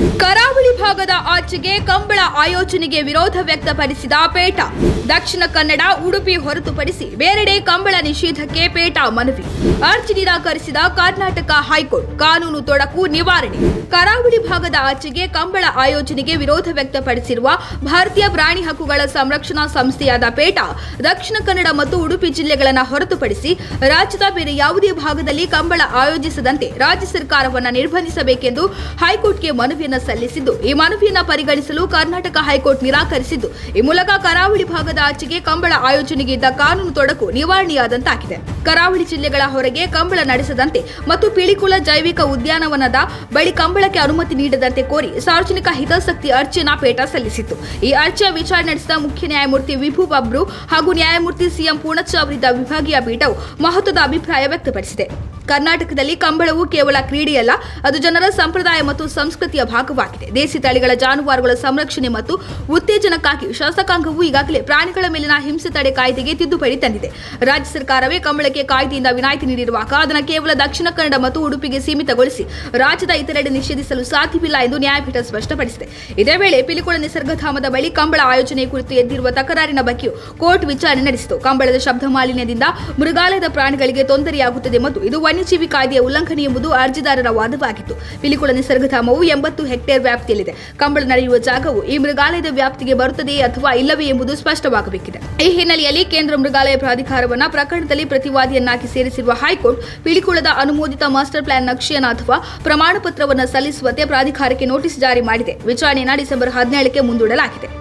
ಕರಾವಳಿ ಭಾಗದ ಆಚೆಗೆ ಕಂಬಳ ಆಯೋಜನೆಗೆ ವಿರೋಧ ವ್ಯಕ್ತಪಡಿಸಿದ ಪೇಟ. ದಕ್ಷಿಣ ಕನ್ನಡ ಉಡುಪಿ ಹೊರತುಪಡಿಸಿ ಬೇರೆಡೆ ಕಂಬಳ ನಿಷೇಧಕ್ಕೆ ಪೇಟ ಮನವಿ. ಅರ್ಜಿ ನಿರಾಕರಿಸಿದ ಕರ್ನಾಟಕ ಹೈಕೋರ್ಟ್. ಕಾನೂನು ತೊಡಕು ನಿವಾರಣೆ. ಕರಾವಳಿ ಭಾಗದ ಆಚೆಗೆ ಕಂಬಳ ಆಯೋಜನೆಗೆ ವಿರೋಧ ವ್ಯಕ್ತಪಡಿಸಿರುವ ಭಾರತೀಯ ಪ್ರಾಣಿ ಹಕ್ಕುಗಳ ಸಂರಕ್ಷಣಾ ಸಂಸ್ಥೆಯಾದ ಪೇಟ ದಕ್ಷಿಣ ಕನ್ನಡ ಮತ್ತು ಉಡುಪಿ ಜಿಲ್ಲೆಗಳನ್ನು ಹೊರತುಪಡಿಸಿ ರಾಜ್ಯದ ಬೇರೆ ಯಾವುದೇ ಭಾಗದಲ್ಲಿ ಕಂಬಳ ಆಯೋಜಿಸದಂತೆ ರಾಜ್ಯ ಸರ್ಕಾರವನ್ನು ನಿರ್ಬಂಧಿಸಬೇಕೆಂದು ಹೈಕೋರ್ಟ್ಗೆ ಮನವಿಯನ್ನು ಸಲ್ಲಿಸಿದ್ದು, ಈ ಮನವಿಯನ್ನ ಪರಿಗಣಿಸಲು ಕರ್ನಾಟಕ ಹೈಕೋರ್ಟ್ ನಿರಾಕರಿಸಿದ್ದು. ಈ ಮೂಲಕ ಕರಾವಳಿ ಭಾಗದ ಆಚೆಗೆ ಕಂಬಳ ಆಯೋಜನೆಗೆ ಇದ್ದ ಕಾನೂನು ತೊಡಕು ನಿವಾರಣೆಯಾದಂತಾಗಿದೆ. ಕರಾವಳಿ ಜಿಲ್ಲೆಗಳ ಹೊರಗೆ ಕಂಬಳ ನಡೆಸದಂತೆ ಮತ್ತು ಪಿಳಿಕುಳ ಜೈವಿಕ ಉದ್ಯಾನವನದ ಬಳಿ ಕಂಬಳಕ್ಕೆ ಅನುಮತಿ ನೀಡದಂತೆ ಕೋರಿ ಸಾರ್ವಜನಿಕ ಹಿತಾಸಕ್ತಿ ಅರ್ಜಿಯನ್ನ ಪೇಟಾ ಸಲ್ಲಿಸಿತ್ತು. ಈ ಅರ್ಜಿಯ ವಿಚಾರಣೆ ನಡೆಸಿದ ಮುಖ್ಯ ನ್ಯಾಯಮೂರ್ತಿ ವಿಭು ಬಬ್ರು ಹಾಗೂ ನ್ಯಾಯಮೂರ್ತಿ ಸಿಎಂ ಪೂರ್ಣಚ್ಚ ಅವರಿದ್ದ ವಿಭಾಗೀಯ ಪೀಠವು ಮಹತ್ವದ ಅಭಿಪ್ರಾಯ ವ್ಯಕ್ತಪಡಿಸಿದೆ. ಕರ್ನಾಟಕದಲ್ಲಿ ಕಂಬಳವು ಕೇವಲ ಕ್ರೀಡೆಯಲ್ಲ, ಅದು ಜನರ ಸಂಪ್ರದಾಯ ಮತ್ತು ಸಂಸ್ಕೃತಿಯ ಭಾಗವಾಗಿದೆ. ದೇಸಿ ತಳಿಗಳ ಜಾನುವಾರುಗಳ ಸಂರಕ್ಷಣೆ ಮತ್ತು ಉತ್ತೇಜನಕ್ಕಾಗಿ ಶಾಸಕಾಂಗವು ಈಗಾಗಲೇ ಪ್ರಾಣಿಗಳ ಮೇಲಿನ ಹಿಂಸೆ ತಡೆ ಕಾಯ್ದೆಗೆ ತಿದ್ದುಪಡಿ ತಂದಿದೆ. ರಾಜ್ಯ ಸರ್ಕಾರವೇ ಕಂಬಳಕ್ಕೆ ಕಾಯ್ದೆಯಿಂದ ವಿನಾಯಿತಿ ನೀಡಿರುವಾಗ ಅದನ್ನು ಕೇವಲ ದಕ್ಷಿಣ ಕನ್ನಡ ಮತ್ತು ಉಡುಪಿಗೆ ಸೀಮಿತಗೊಳಿಸಿ ರಾಜ್ಯದ ಇತರೆಡೆ ನಿಷೇಧಿಸಲು ಸಾಧ್ಯವಿಲ್ಲ ಎಂದು ನ್ಯಾಯಪೀಠ ಸ್ಪಷ್ಟಪಡಿಸಿದೆ. ಇದೇ ವೇಳೆ ಪಿಲಿಕುಳ ನಿಸರ್ಗಧಾಮದ ಬಳಿ ಕಂಬಳ ಆಯೋಜನೆ ಕುರಿತು ಎದ್ದಿರುವ ತಕರಾರಿನ ಬಗ್ಗೆಯೂ ಕೋರ್ಟ್ ವಿಚಾರಣೆ ನಡೆಸಿತು. ಕಂಬಳದ ಶಬ್ದ ಮಾಲಿನ್ಯದಿಂದ ಮೃಗಾಲಯದ ಪ್ರಾಣಿಗಳಿಗೆ ತೊಂದರೆಯಾಗುತ್ತದೆ ಮತ್ತು ಇದು ವನ್ಯಜೀವಿ ಕಾಯ್ದೆಯ ಉಲ್ಲಂಘನೆ ಎಂಬುದು ಅರ್ಜಿದಾರರ ವಾದವಾಗಿತ್ತು. ಪಿಲಿಕುಳ ನಿಸರ್ಗಧಾಮವು ಎಂಬತ್ತು ಹೆಕ್ಟೇರ್ ವ್ಯಾಪ್ತಿಯಲ್ಲಿದೆ. ಕಂಬಳ ನಡೆಯುವ ಜಾಗವು ಈ ಮೃಗಾಲಯದ ವ್ಯಾಪ್ತಿಗೆ ಬರುತ್ತದೆಯೇ ಅಥವಾ ಇಲ್ಲವೇ ಎಂಬುದು ಸ್ಪಷ್ಟವಾಗಬೇಕಿದೆ. ಈ ಹಿನ್ನೆಲೆಯಲ್ಲಿ ಕೇಂದ್ರ ಮೃಗಾಲಯ ಪ್ರಾಧಿಕಾರವನ್ನ ಪ್ರಕರಣದಲ್ಲಿ ಪ್ರತಿವಾದಿಯನ್ನಾಗಿ ಸೇರಿಸಿರುವ ಹೈಕೋರ್ಟ್, ಪಿಲಿಕುಳದ ಅನುಮೋದಿತ ಮಾಸ್ಟರ್ ಪ್ಲಾನ್ ನಕ್ಷೆಯನ್ನು ಅಥವಾ ಪ್ರಮಾಣ ಪತ್ರವನ್ನು ಸಲ್ಲಿಸುವಂತೆ ಪ್ರಾಧಿಕಾರಕ್ಕೆ ನೋಟಿಸ್ ಜಾರಿ ಮಾಡಿದೆ. ವಿಚಾರಣೆಯನ್ನು ಡಿಸೆಂಬರ್ ಹದಿನೇಳಕ್ಕೆ ಮುಂದೂಡಲಾಗಿದೆ.